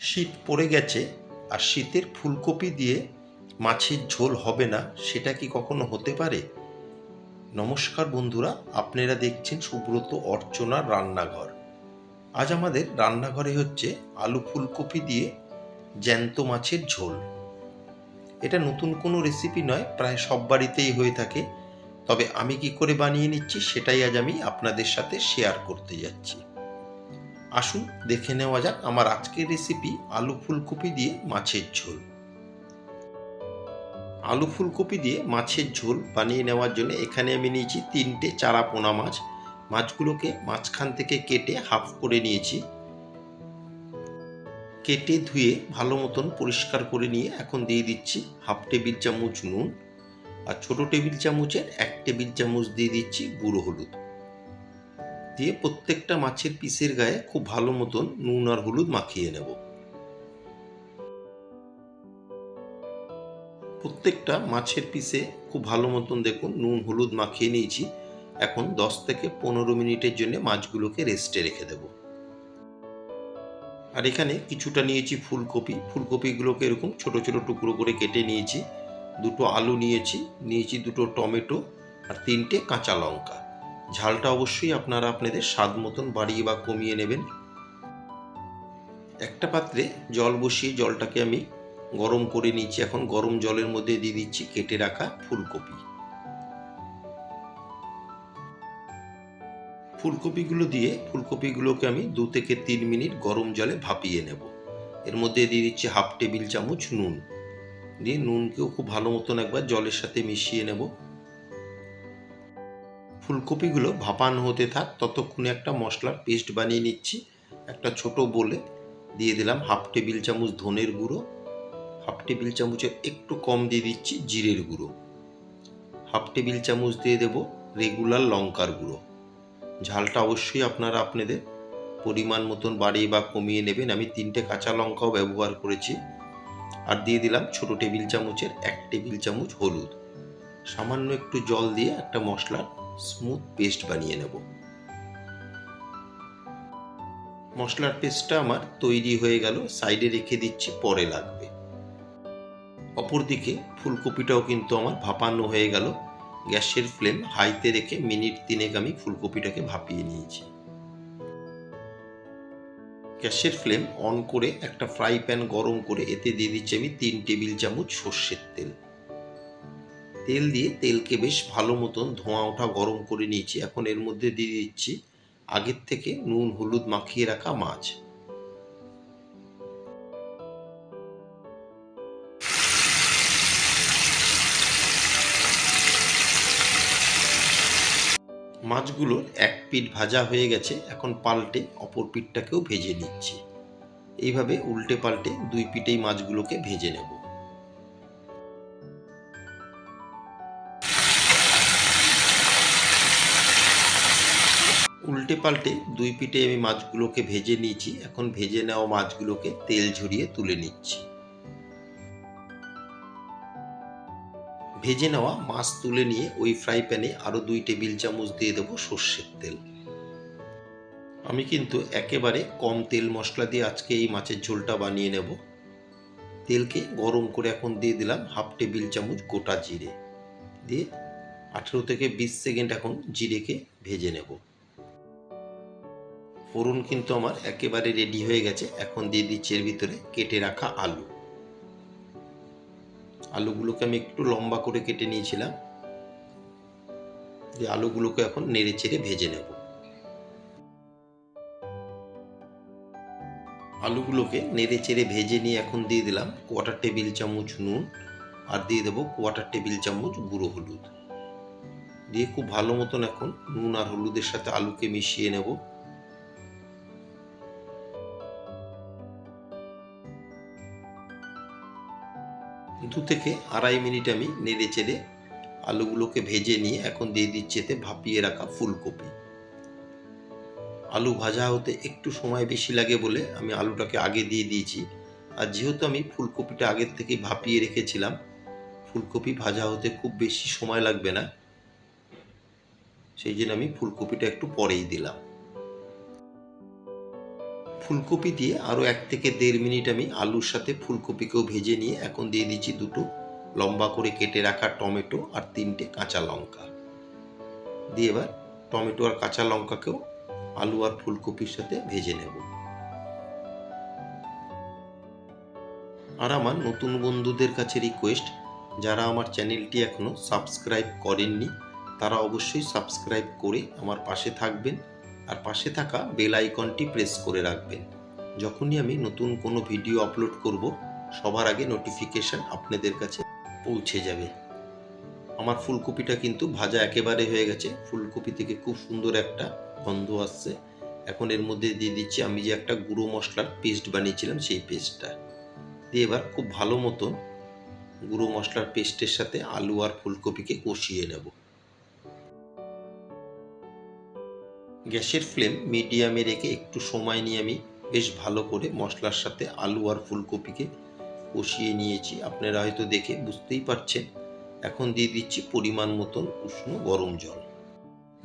শীত পড়ে গেছে আর শীতের ফুলকপি দিয়ে মাছের ঝোল হবে না, সেটা কি কখনো হতে পারে? নমস্কার বন্ধুরা, আপনারা দেখছেন সুব্রত অর্চনার রান্নাঘর। আজ আমাদের রান্নাঘরে হচ্ছে আলু ফুলকপি দিয়ে জ্যান্ত মাছের ঝোল। এটা নতুন কোনো রেসিপি নয়, প্রায় সব বাড়িতেই হয়ে থাকে। তবে আমি কি করে বানিয়ে নিচ্ছি সেটাই আজ আমি আপনাদের সাথে শেয়ার করতে যাচ্ছি। আসুন দেখে নেওয়া যাক আমার আজকের রেসিপি আলু ফুলকপি দিয়ে মাছের ঝোল। আলু ফুলকপি দিয়ে মাছের ঝোল বানিয়ে নেওয়ার জন্য এখানে আমি নিয়েছি তিনটে চারা পোনা মাছ। মাছগুলোকে মাঝখান থেকে কেটে হাফ করে নিয়েছি। কেটে ধুয়ে ভালো মতন পরিষ্কার করে নিয়ে এখন দিয়ে দিচ্ছি হাফ টেবিল চামচ নুন। আর ছোট টেবিল চামচের এক টেবিল চামচ দিয়ে দিচ্ছি গুঁড়ো হলুদ। দিয়ে প্রত্যেকটা মাছের পিসের গায়ে খুব ভালো মতন নুন আর হলুদ মাখিয়ে নেব। প্রত্যেকটা মাছের পিসে খুব ভালো মতন দেখুন নুন হলুদ মাখিয়ে নিয়েছি। এখন দশ থেকে পনেরো মিনিটের জন্য মাছগুলোকে রেস্টে রেখে দেব। আর এখানে কিছুটা নিয়েছি ফুলকপি। ফুলকপিগুলোকে এরকম ছোট ছোট টুকরো করে কেটে নিয়েছি। দুটো আলু নিয়েছি। নিয়েছি দুটো টমেটো। আর তিনটে কাঁচা লঙ্কা। ঝালটা অবশ্যই আপনারা আপনাদের স্বাদ মতন বাড়িয়ে বা কমিয়ে নেবেন। একটা পাত্রে জল বসিয়ে জলটাকে আমি গরম করে নিচ্ছি। এখন গরম জলের মধ্যে দিয়ে দিচ্ছি কেটে রাখা ফুলকপি। ফুলকপিগুলো দিয়ে ফুলকপিগুলোকে আমি দু থেকে তিন মিনিট গরম জলে ভাপিয়ে নেব। এর মধ্যে দিয়ে দিচ্ছি হাফ টেবিল চামচ নুন। দিয়ে নুনকেও খুব ভালো মতন একবার জলের সাথে মিশিয়ে নেব। ফুলকপিগুলো ভাপান হতে থাক, ততক্ষণে একটা মশলার পেস্ট বানিয়ে নিচ্ছি। একটা ছোট বলে দিয়ে দিলাম হাফ টেবিল চামচ ধনের গুঁড়ো, হাফ টেবিল চামচের একটু কম দিয়ে দিচ্ছি জিরের গুঁড়ো, হাফ টেবিল চামচ দিয়ে দেব রেগুলার লঙ্কার গুঁড়ো। ঝালটা অবশ্যই আপনারা আপনাদের পরিমাণ মতন বাড়িয়ে বা কমিয়ে নেবেন। আমি তিনটে কাঁচা লঙ্কাও ব্যবহার করেছি। আর দিয়ে দিলাম ছোট টেবিল চামচের এক টেবিল চামচ হলুদ। সামান্য একটু জল দিয়ে একটা মশলার স্মুথ পেস্ট বানিয়ে নেব। মশলার পেস্টটা আমার তৈরি হয়ে গেল, সাইডে রেখে দিচ্ছি, পরে লাগবে। অপরদিকে ফুলকপিটাও কিন্তু আমার ভাপানো হয়ে গেল। গ্যাসের ফ্লেম হাইতে রেখে মিনিট তিনেক আমি ফুলকপিটাকে ভাপিয়ে নিয়েছি। গ্যাসের ফ্লেম অন করে একটা ফ্রাই প্যান গরম করে এতে দিয়ে দিচ্ছি আমি তিন টেবিল চামচ সর্ষের তেল। তেল দিয়ে তেলকে বেশ ভালো মতন ধোঁয়া ওঠা গরম করে নিয়েছি। এখন এর মধ্যে দিয়ে দিচ্ছি আগের থেকে নুন, হলুদ মাখিয়ে রাখা মাছ। মাছগুলোর এক পিঠ ভাজা হয়ে গেছে, এখন পাল্টে অপর পিঠটাকেও ভেজে নিচ্ছি। এইভাবে উল্টে পাল্টে দুই পিঠেই মাছগুলোকে ভেজে নেব। উল্টে পাল্টে দুই পিঠে আমি মাছগুলোকে ভেজে নিয়েছি। এখন ভেজে নেওয়া মাছগুলোকে তেল ঝরিয়ে তুলে নিচ্ছি। ভেজে নেওয়া মাছ তুলে নিয়ে ওই ফ্রাই প্যানে আরও দুই টেবিল চামচ দিয়ে দেবো সর্ষের তেল। আমি কিন্তু একেবারে কম তেল মশলা দিয়ে আজকে এই মাছের ঝোলটা বানিয়ে নেব। তেলকে গরম করে এখন দিয়ে দিলাম হাফ টেবিল চামচ গোটা জিরে। দিয়ে আঠেরো থেকে বিশ সেকেন্ড এখন জিরেকে ভেজে নেব। ফোড়ন কিন্তু আমার একেবারে রেডি হয়ে গেছে। এখন দিয়ে দিচ্ছি এর ভিতরে কেটে রাখা আলু। আলুগুলোকে আমি একটু লম্বা করে কেটে নিয়েছিলাম। যে আলুগুলোকে এখন নেড়ে চেড়ে ভেজে নেব। আলুগুলোকে নেড়ে চেড়ে ভেজে নিয়ে এখন দিয়ে দিলাম কোয়াটার টেবিল চামচ নুন আর দিয়ে দেবো কোয়াটার টেবিল চামচ গুঁড়ো হলুদ। দিয়ে খুব ভালো মতন এখন নুন আর হলুদের সাথে আলুকে মিশিয়ে নেব। দু থেকে আড়াই মিনিট আমি নেড়ে চেড়ে আলুগুলোকে ভেজে নিয়ে এখন দিয়ে দিচ্ছি এতে ভাপিয়ে রাখা ফুলকপি। আলু ভাজা হতে একটু সময় বেশি লাগে বলে আমি আলুটাকে আগে দিয়ে দিয়েছি। আর যেহেতু আমি ফুলকপিটা আগের থেকে ভাপিয়ে রেখেছিলাম, ফুলকপি ভাজা হতে খুব বেশি সময় লাগবে না। সেই জন্য আমি ফুলকপিটা একটু পরেই দিলাম। ফুলকপি দিয়ে আরও এক থেকে দেড় মিনিট আমি আলুর সাথে ফুলকপিকেও ভেজে নিয়ে এখন দিয়ে দিচ্ছি দুটো লম্বা করে কেটে রাখা টমেটো আর তিনটে কাঁচা লঙ্কা। দিয়ে এবার টমেটো আর কাঁচা লঙ্কাকেও আলু আর ফুলকপির সাথে ভেজে নেব। আর আমার নতুন বন্ধুদের কাছে রিকোয়েস্ট যারা আমার চ্যানেলটি এখনও সাবস্ক্রাইব করেননি, তারা অবশ্যই সাবস্ক্রাইব করে আমার পাশে থাকবেন। আর পাশে থাকা বেল আইকনটি প্রেস করে রাখবেন। যখনই আমি নতুন কোনো ভিডিও আপলোড করব, সবার আগে নোটিফিকেশন আপনাদের কাছে পৌঁছে যাবে। আমার ফুলকপিটা কিন্তু ভাজা একেবারে হয়ে গেছে। ফুলকপি থেকে খুব সুন্দর একটা গন্ধ আসছে। এখন এর মধ্যে দিয়ে দিচ্ছি আমি যে একটা গুঁড়ো মশলার পেস্ট বানিয়েছিলাম সেই পেস্টটা। দিয়ে এবার খুব ভালো মতন গুঁড়ো মশলার পেস্টের সাথে আলু আর ফুলকপিকে কষিয়ে নেব। গ্যাসের ফ্লেম মিডিয়ামে রেখে একটু সময় নিয়ে আমি বেশ ভালো করে মশলার সাথে আলু আর ফুলকপিকে কষিয়ে নিয়েছি। আপনারা হয়তো দেখে বুঝতেই পারছেন, এখন দিয়ে দিচ্ছি পরিমাণ মতন উষ্ণ গরম জল।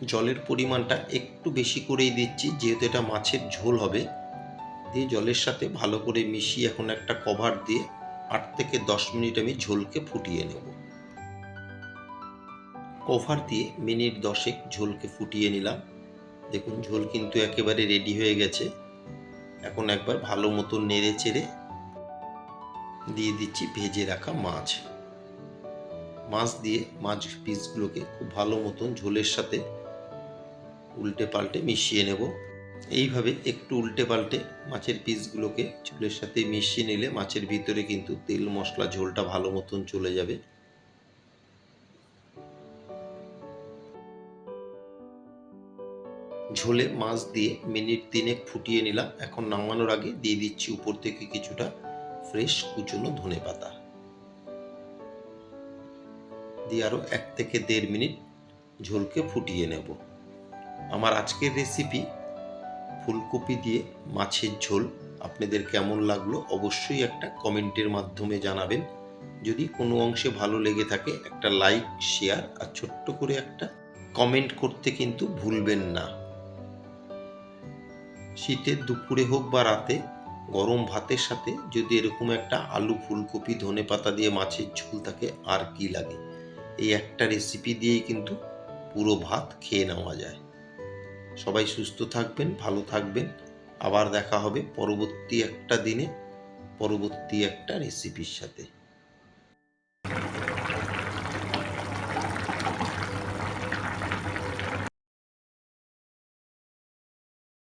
জলের পরিমাণটা একটু বেশি করেই দিচ্ছি, যেহেতু এটা মাছের ঝোল হবে। দিয়ে জলের সাথে ভালো করে মিশিয়ে এখন একটা কভার দিয়ে আট থেকে দশ মিনিট আমি ঝোলকে ফুটিয়ে নেব। কভার দিয়ে মিনিট দশেক ঝোলকে ফুটিয়ে নিলাম। দেখুন, ঝোল কিন্তু একেবারে রেডি হয়ে গেছে। এখন একবার ভালো মতো নেড়ে চেড়ে দিয়ে দিচ্ছি ভেজে রাখা মাছ। মাছ দিয়ে মাছ পিসগুলোকে খুব ভালো মতন ঝোলের সাথে উল্টে পাল্টে মিশিয়ে নেব। এইভাবে একটু উল্টে পাল্টে মাছের পিসগুলোকে ঝোলের সাথে মিশিয়ে নিলে মাছের ভিতরে কিন্তু তেল মশলা ঝোলটা ভালো মতন চলে যাবে। ঝোলে মাছ দিয়ে মিনিট তিনেক ফুটিয়ে নিলাম। এখন নামানোর আগে দিয়ে দিচ্ছি উপর থেকে কিছুটা ফ্রেশ কুচনো ধনে পাতা। দিয়ে আরও এক থেকে দেড় মিনিট ঝোলকে ফুটিয়ে নেব। আমার আজকের রেসিপি ফুলকপি দিয়ে মাছের ঝোল। আপনাদের কেমন লাগল অবশ্যই একটা কমেন্টের মাধ্যমে জানাবেন। যদি কোনো অংশে ভালো লেগে থাকে, একটা লাইক শেয়ার আর ছোট্ট করে একটা কমেন্ট করতে কিন্তু ভুলবেন না। শীতের দুপুরে হোক বা রাতে, গরম ভাতের সাথে যদি এরকম একটা আলু ফুলকপি, ধনে পাতা দিয়ে মাছের ঝোল থাকে, আর কি লাগে? এই একটা রেসিপি দিয়েই কিন্তু পুরো ভাত খেয়ে নেওয়া যায়। সবাই সুস্থ থাকবেন, ভালো থাকবেন। আবার দেখা হবে পরবর্তী একটা দিনে, পরবর্তী একটা রেসিপির সাথে।